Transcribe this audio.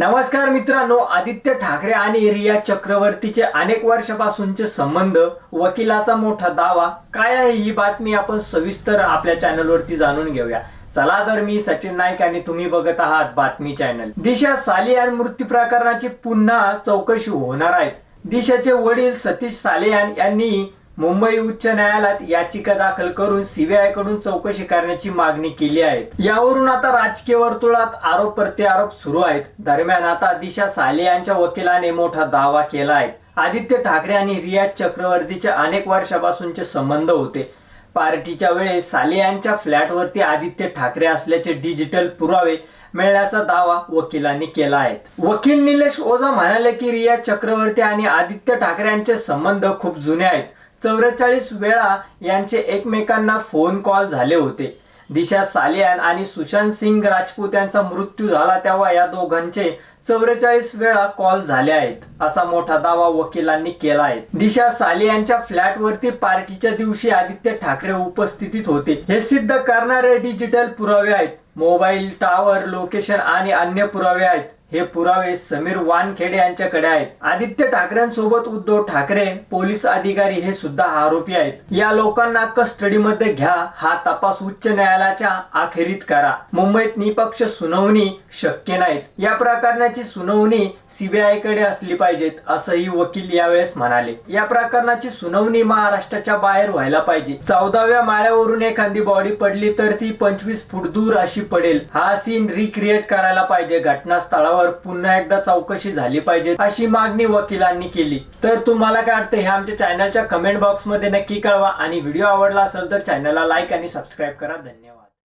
नमस्कार मित्रांनो आदित्य ठाकरे आणि रिया चक्रवर्तीचे अनेक वर्षापासूनचे संबंध वकिलाचा मोठा दावा काय आहे ही बातमी आपण सविस्तर आपल्या चॅनलवरती जाणून घेऊया. चला तर मी सचिन नाईक आणि तुम्ही बघत आहात बातमी चॅनल. दिशा सालियान मृत्यू प्रकरणाची पुन्हा चौकशी होणार आहेत दिशाचे वडील सतीश सालियान यांनी मुंबई उच्च न्यायालयात याचिका दाखल करून सीबीआयकडून चौकशी करण्याची मागणी केली आहे. यावरून आता राजकीय वर्तुळात आरोप प्रत्यारोप सुरू आहेत. दरम्यान आता दिशा साले यांच्या वकिलाने मोठा दावा केला आहे. आदित्य ठाकरे आणि रियाज चक्रवर्तीचे अनेक वर्षापासूनचे संबंध होते. पार्टीच्या वेळेस साले यांच्या फ्लॅटवरती आदित्य ठाकरे असल्याचे डिजिटल पुरावे मिळण्याचा दावा वकिलांनी केला आहे. वकील निलेश ओझा म्हणाले की रिया चक्रवर्ती आणि आदित्य ठाकरे यांचे संबंध खूप जुने आहेत. चौवेचाळीस वेळा यांचे एकमेकांना फोन कॉल झाले होते. दिशा सालियान आणि सुशांत सिंग राजपूत यांचा मृत्यू झाला तेव्हा या दोघांचे चौवेचाळीस वेळा कॉल झाले आहेत असा मोठा दावा वकिलांनी केला आहे. दिशा सालियांच्या फ्लॅटवरती पार्टीच्या दिवशी आदित्य ठाकरे उपस्थितीत होते. हे सिद्ध करणारे डिजिटल पुरावे आहेत. मोबाईल टावर लोकेशन आणि अन्य पुरावे आहेत. हे पुरावे समीर वानखेडे यांच्याकडे आहेत. आदित्य ठाकरेंसोबत उद्धव ठाकरे पोलीस अधिकारी हे सुद्धा आरोपी आहेत. या लोकांना कस्टडीमध्ये घ्या हा तपास उच्च न्यायालयाच्या अखेरीत करा. मुंबईत निपक्ष सुनावणी शक्य नाहीत. या प्रकरणाची सुनावणी सीबीआयकडे असली पाहिजेत असंही वकील यावेळेस म्हणाले. या प्रकरणाची सुनावणी महाराष्ट्राच्या बाहेर व्हायला पाहिजे. चौदाव्या माळ्यावरून एखादी बॉडी पडली तर ती पंचवीस फूट दूर अशी पडेल. हा सीन रिक्रिएट करायला पाहिजे. घटनास्थळावर पुन्हा एकदा चौकशी झाली पाहिजे अशी मागणी वकिलांनी केली. तर तुम्हाला काय वाटतं? हे आमच्या चॅनलच्या कमेंट बॉक्समध्ये नक्की कळवा. आणि व्हिडिओ आवडला असेल तर चॅनलला लाईक आणि सबस्क्राईब करा. धन्यवाद.